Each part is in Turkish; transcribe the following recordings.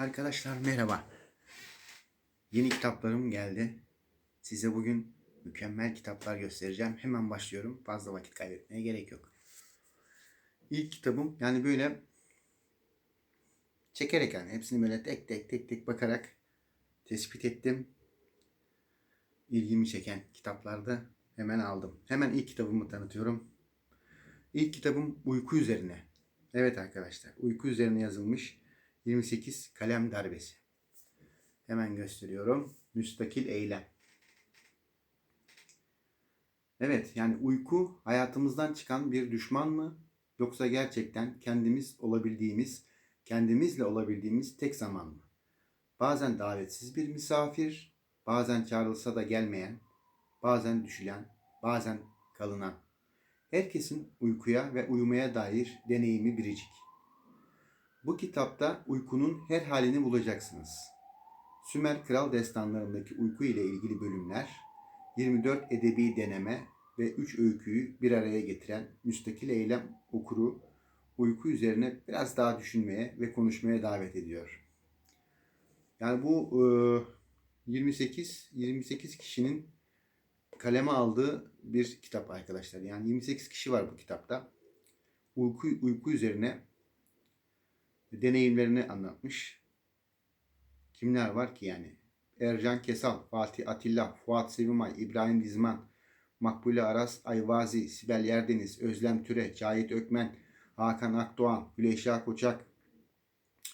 Arkadaşlar merhaba. Yeni kitaplarım geldi. Size bugün mükemmel kitaplar göstereceğim. Hemen başlıyorum. Fazla vakit kaybetmeye gerek yok. İlk kitabım yani böyle çekerek yani hepsini böyle tek tek tek tek bakarak tespit ettim. İlgimi çeken kitaplarda hemen aldım. Hemen ilk kitabımı tanıtıyorum. İlk kitabım uyku üzerine. Evet arkadaşlar uyku üzerine yazılmış 28 kalem darbesi. Hemen gösteriyorum. Müstakil eylem. Evet yani uyku hayatımızdan çıkan bir düşman mı? Yoksa gerçekten kendimiz olabildiğimiz, kendimizle olabildiğimiz tek zaman mı? Bazen davetsiz bir misafir, bazen çağrılsa da gelmeyen, bazen düşülen, bazen kalınan. Herkesin uykuya ve uyumaya dair deneyimi biricik. Bu kitapta uykunun her halini bulacaksınız. Sümer Kral Destanlarındaki uyku ile ilgili bölümler, 24 edebi deneme ve 3 öyküyü bir araya getiren müstakil eylem okuru uyku üzerine biraz daha düşünmeye ve konuşmaya davet ediyor. Yani bu e, 28 28 kişinin kaleme aldığı bir kitap arkadaşlar. Yani 28 kişi var bu kitapta. Uyku uyku üzerine deneyimlerini anlatmış. Kimler var ki yani? Ercan Kesal, Fatih Atilla, Fuat Sevimay, İbrahim Dizman, Makbule Aras Ayvazi, Sibel Yerdeniz, Özlem Türe, Cahit Ökmen, Hakan Akdoğan, Güleyşah Koçak,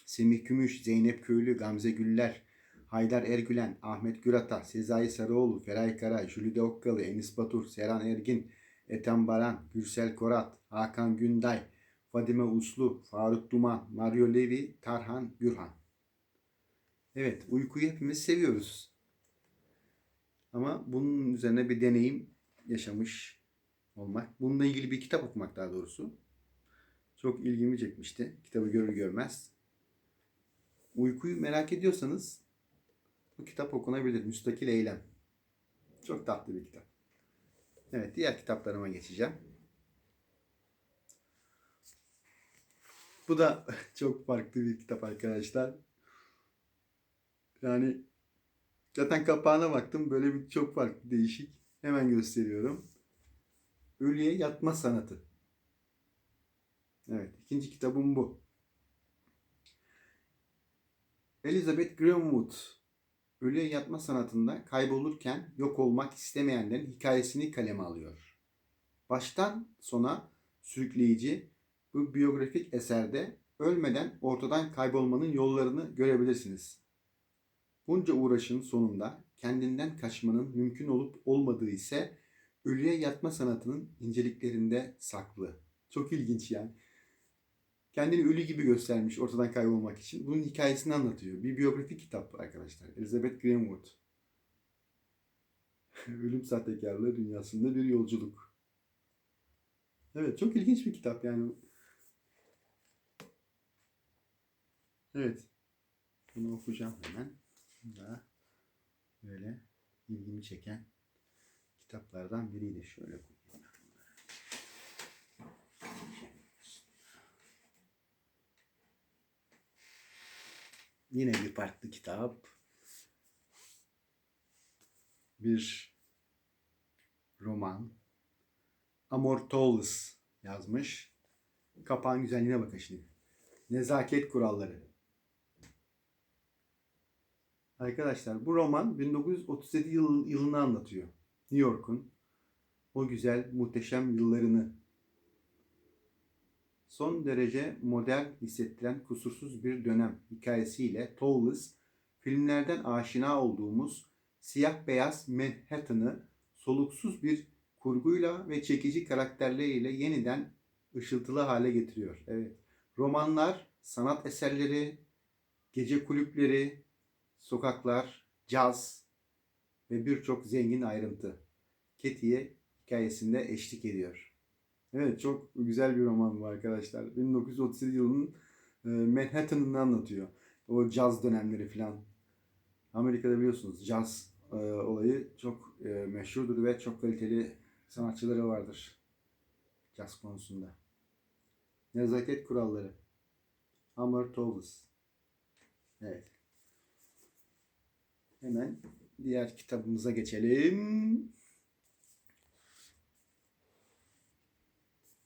Semih Gümüş, Zeynep Köylü, Gamze Güller, Haydar Ergülen, Ahmet Gürata, Sezai Sarıoğlu, Feray Kara, Jülide Okkalı, Enis Batur, Serhan Ergin, Ethem Baran, Gürsel Korat, Hakan Günday, Fadime Uslu, Faruk Duman, Mario Levi, Tarhan Gürhan. Evet, uykuyu hepimiz seviyoruz. Ama bunun üzerine bir deneyim yaşamış olmak. Bununla ilgili bir kitap okumak daha doğrusu. Çok ilgimi çekmişti. Kitabı görür görmez. Uykuyu merak ediyorsanız bu kitap okunabilir. Müstakil Eylem. Çok tatlı bir kitap. Evet, diğer kitaplarıma geçeceğim. Bu da çok farklı bir kitap arkadaşlar. Yani zaten kapağına baktım böyle bir çok farklı değişik. Hemen gösteriyorum. Ölüye yatma sanatı. Evet ikinci kitabım bu. Elizabeth Greenwood ölüye yatma sanatında kaybolurken yok olmak istemeyenlerin hikayesini kaleme alıyor. Baştan sona sürükleyici bu biyografik eserde ölmeden ortadan kaybolmanın yollarını görebilirsiniz. Bunca uğraşın sonunda kendinden kaçmanın mümkün olup olmadığı ise ölüye yatma sanatının inceliklerinde saklı. Çok ilginç yani. Kendini ölü gibi göstermiş ortadan kaybolmak için. Bunun hikayesini anlatıyor. Bir biyografik kitap arkadaşlar. Elizabeth Greenwood. Ölüm sahtekarlığı dünyasında bir yolculuk. Evet çok ilginç bir kitap yani. Evet. Bunu okuyacağım hemen. Da böyle ilgimi çeken kitaplardan biriydi. Şöyle koyayım. Yine bir farklı kitap. Bir roman. Amor Towles yazmış. Kapağın güzelliğine bakın şimdi. Nezaket kuralları. Arkadaşlar bu roman 1937 yıl, yılını anlatıyor. New York'un o güzel muhteşem yıllarını son derece modern hissettiren kusursuz bir dönem hikayesiyle Towles filmlerden aşina olduğumuz siyah beyaz Manhattan'ı soluksuz bir kurguyla ve çekici karakterleriyle yeniden ışıltılı hale getiriyor. Evet. Romanlar, sanat eserleri, gece kulüpleri, sokaklar, caz ve birçok zengin ayrıntı Ketiye hikayesinde eşlik ediyor. Evet çok güzel bir roman bu arkadaşlar. 1937 yılının e, Manhattan'ını anlatıyor. O caz dönemleri falan. Amerika'da biliyorsunuz caz e, olayı çok e, meşhurdur ve çok kaliteli sanatçıları vardır. Caz konusunda. Nezaket kuralları. Hammer Towles. Evet. Hemen diğer kitabımıza geçelim.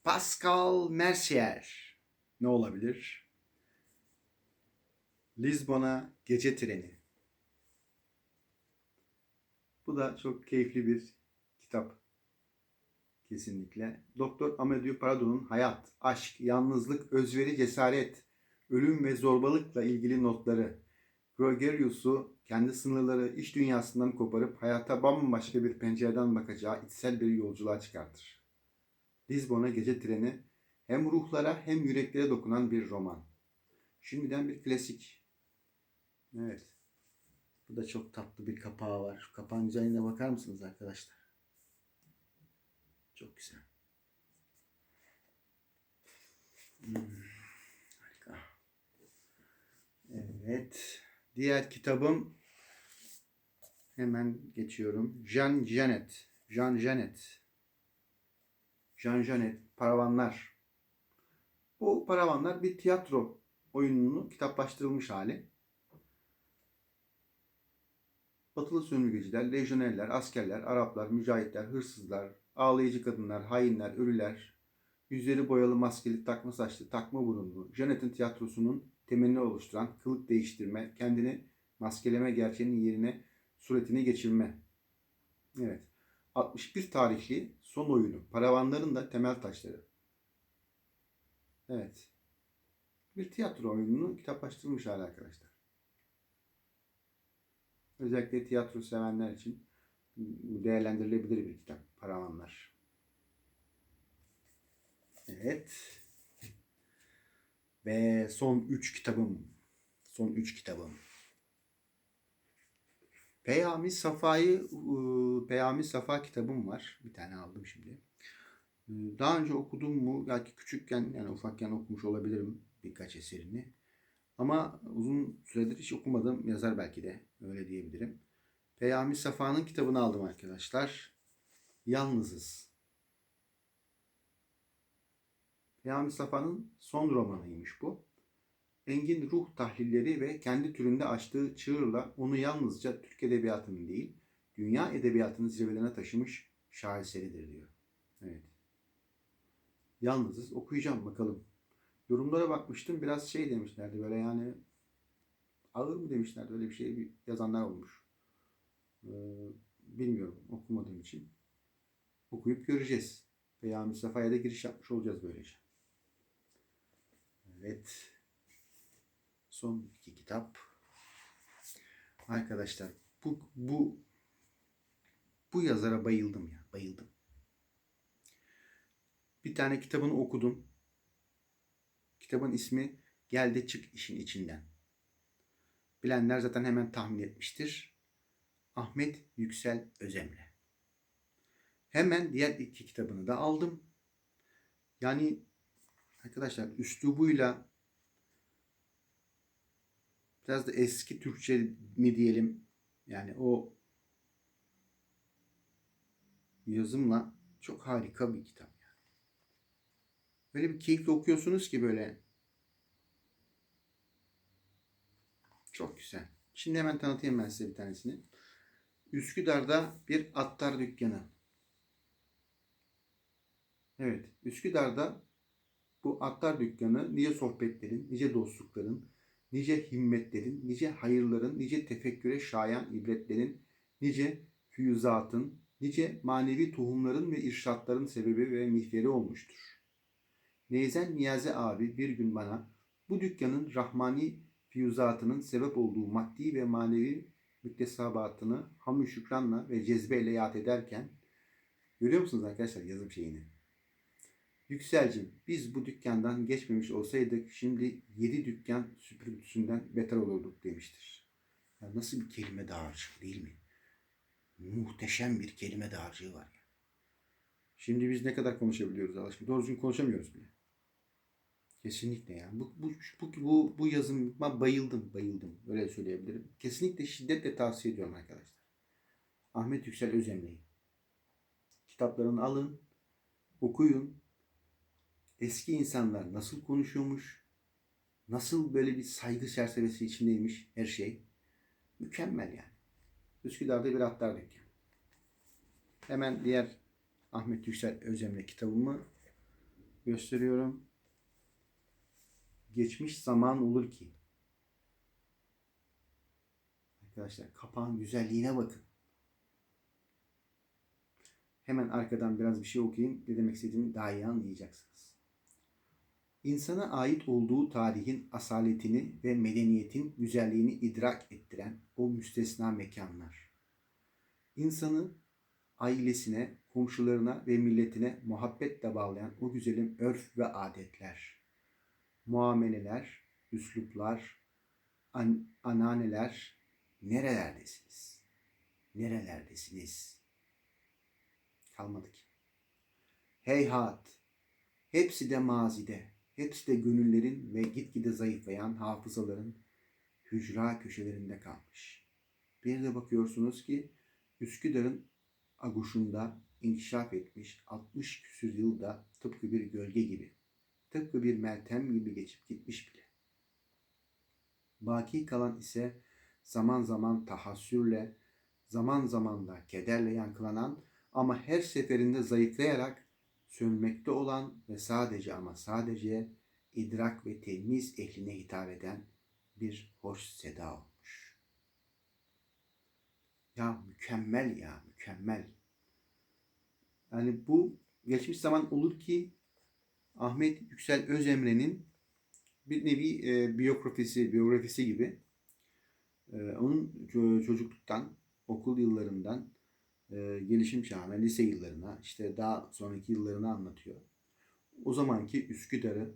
Pascal Mercier. Ne olabilir? Lizbon'a gece treni. Bu da çok keyifli bir kitap. Kesinlikle. Doktor Amadeu Prado'nun hayat, aşk, yalnızlık, özveri, cesaret, ölüm ve zorbalıkla ilgili notları. Gregorius'u kendi sınırları iş dünyasından koparıp hayata bambaşka bir pencereden bakacağı içsel bir yolculuğa çıkartır. Lizbon'a gece treni hem ruhlara hem yüreklere dokunan bir roman. Şimdiden bir klasik. Evet. Bu da çok tatlı bir kapağı var. Şu kapağın güzelliğine bakar mısınız arkadaşlar? Çok güzel. Hmm, harika. Evet. Diğer kitabım hemen geçiyorum. Jean Genet. Jean Genet. Jean Genet. Paravanlar. Bu paravanlar bir tiyatro oyununu kitaplaştırılmış hali. Batılı sömürgeciler, lejyonerler, askerler, Araplar, mücahitler, hırsızlar, ağlayıcı kadınlar, hainler, ölüler, yüzleri boyalı maskeli, takma saçlı, takma burunlu, Janet'in tiyatrosunun temelini oluşturan kılık değiştirme, kendini maskeleme gerçeğinin yerine suretini geçirme. Evet. 61 tarihli son oyunu. Paravanların da temel taşları. Evet. Bir tiyatro oyununu kitaplaştırılmış hali arkadaşlar. Özellikle tiyatro sevenler için değerlendirilebilir bir kitap. Paravanlar. Evet. Ve son 3 kitabım. Son 3 kitabım. Peyami Safa'yı ıı, Peyami Safa kitabım var. Bir tane aldım şimdi. Daha önce okudum mu? Belki küçükken yani ufakken okumuş olabilirim birkaç eserini. Ama uzun süredir hiç okumadım yazar belki de öyle diyebilirim. Peyami Safa'nın kitabını aldım arkadaşlar. Yalnızız. Peyami Safa'nın son romanıymış bu. Engin ruh tahlilleri ve kendi türünde açtığı çığırla onu yalnızca Türk Edebiyatı'nın değil, dünya edebiyatının zirvelerine taşımış şaheseridir diyor. Evet. Yalnızız. Okuyacağım bakalım. Yorumlara bakmıştım. Biraz şey demişlerdi böyle yani ağır mı demişlerdi öyle bir şey yazanlar olmuş. Ee, bilmiyorum okumadığım için. Okuyup göreceğiz. Veya Mustafa'ya da giriş yapmış olacağız böylece. Evet. Son iki kitap. Arkadaşlar bu bu bu yazara bayıldım ya. Bayıldım. Bir tane kitabını okudum. Kitabın ismi Gel de çık işin içinden. Bilenler zaten hemen tahmin etmiştir. Ahmet Yüksel Özemre. Hemen diğer iki kitabını da aldım. Yani arkadaşlar üslubuyla biraz da eski Türkçe mi diyelim yani o yazımla çok harika bir kitap. Yani. Böyle bir keyifle okuyorsunuz ki böyle çok güzel. Şimdi hemen tanıtayım ben size bir tanesini. Üsküdar'da bir attar dükkanı. Evet, Üsküdar'da bu attar dükkanı nice sohbetlerin, nice dostlukların, nice himmetlerin, nice hayırların, nice tefekküre şayan ibretlerin, nice füyüzatın, nice manevi tohumların ve irşatların sebebi ve mihveri olmuştur. Neyzen Niyazi abi bir gün bana bu dükkanın rahmani füyüzatının sebep olduğu maddi ve manevi müktesabatını hamü şükranla ve cezbeyle yad ederken görüyor musunuz arkadaşlar yazım şeyini? Yükselcim biz bu dükkandan geçmemiş olsaydık şimdi yedi dükkan süpürüntüsünden beter olurduk demiştir. Ya nasıl bir kelime dağarcığı değil mi? Muhteşem bir kelime dağarcığı var. Şimdi biz ne kadar konuşabiliyoruz Allah aşkına? Doğru düzgün konuşamıyoruz bile. Kesinlikle yani. Bu, bu, bu, bu, bu yazıma bayıldım, bayıldım. Öyle söyleyebilirim. Kesinlikle şiddetle tavsiye ediyorum arkadaşlar. Ahmet Yüksel Özemre'yi. Kitaplarını alın, okuyun. Eski insanlar nasıl konuşuyormuş, Nasıl böyle bir saygı çerçevesi içindeymiş her şey. Mükemmel yani. Üsküdar'da bir atlar dükkanı. Hemen diğer Ahmet Yüksel Özemre kitabımı gösteriyorum. Geçmiş zaman olur ki. Arkadaşlar kapağın güzelliğine bakın. Hemen arkadan biraz bir şey okuyayım. Ne demek istediğimi daha iyi anlayacaksınız. İnsana ait olduğu tarihin asaletini ve medeniyetin güzelliğini idrak ettiren o müstesna mekanlar. İnsanı ailesine, komşularına ve milletine muhabbetle bağlayan o güzelim örf ve adetler, muameleler, üsluplar, an ananeler nerelerdesiniz? Nerelerdesiniz? Kalmadı ki. Heyhat, hepsi de mazide, hepsi de gönüllerin ve gitgide zayıflayan hafızaların hücra köşelerinde kalmış. Bir de bakıyorsunuz ki Üsküdar'ın aguşunda inkişaf etmiş 60 küsür yılda tıpkı bir gölge gibi, tıpkı bir meltem gibi geçip gitmiş bile. Baki kalan ise zaman zaman tahassürle, zaman zaman da kederle yankılanan ama her seferinde zayıflayarak sönmekte olan ve sadece ama sadece idrak ve temiz ehline hitap eden bir hoş seda olmuş. Ya mükemmel ya mükemmel. Yani bu geçmiş zaman olur ki Ahmet Yüksel Özemre'nin bir nevi e, biyografisi, biyografisi gibi. E, onun ço- çocukluktan, okul yıllarından e, gelişim çağına, lise yıllarına, işte daha sonraki yıllarını anlatıyor. O zamanki Üsküdar'ı,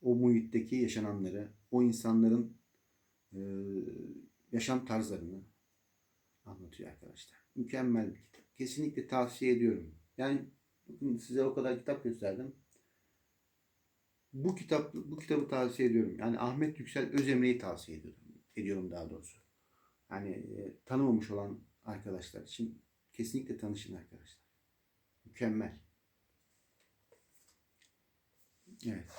o muhitteki yaşananları, o insanların e, yaşam tarzlarını anlatıyor arkadaşlar. Mükemmel bir kitap. Kesinlikle tavsiye ediyorum. Yani bugün size o kadar kitap gösterdim. Bu kitap bu kitabı tavsiye ediyorum. Yani Ahmet Yüksel Özemre'yi tavsiye ediyorum. Ediyorum daha doğrusu. Yani e, tanımamış olan arkadaşlar için kesinlikle tanışın arkadaşlar. Mükemmel. Evet.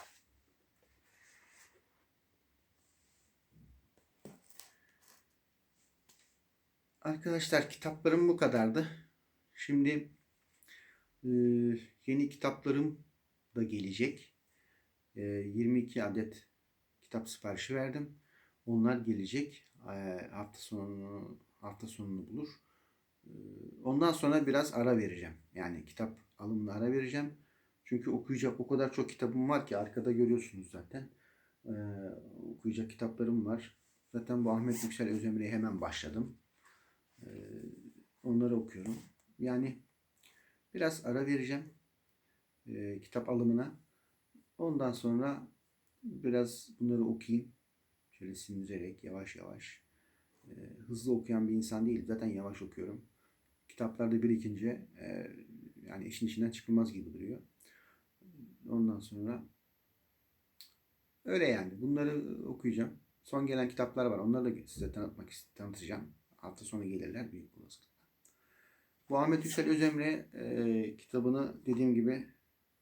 Arkadaşlar kitaplarım bu kadardı. Şimdi e, yeni kitaplarım da gelecek. E, 22 adet kitap siparişi verdim. Onlar gelecek. E, hafta sonu hafta sonunu bulur. Ondan sonra biraz ara vereceğim. Yani kitap alımına ara vereceğim. Çünkü okuyacak o kadar çok kitabım var ki arkada görüyorsunuz zaten. E, okuyacak kitaplarım var. Zaten bu Ahmet Yüksel Özemre'ye hemen başladım. E, onları okuyorum. Yani biraz ara vereceğim e, kitap alımına. Ondan sonra biraz bunları okuyayım. Şöyle sindirerek yavaş yavaş. E, hızlı okuyan bir insan değil. Zaten yavaş okuyorum. Kitaplarda birikince e, yani işin içinden çıkılmaz gibi duruyor. Ondan sonra öyle yani. Bunları okuyacağım. Son gelen kitaplar var. Onları da size tanıtmak tanıtacağım. Hafta sonu gelirler büyük olasılıkla. Bu Ahmet Yüksel Özemre e, kitabını dediğim gibi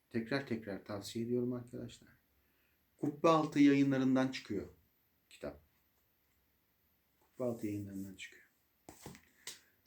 tekrar tekrar tavsiye ediyorum arkadaşlar. Kubbe Altı yayınlarından çıkıyor kitap. Kubbe Altı yayınlarından çıkıyor.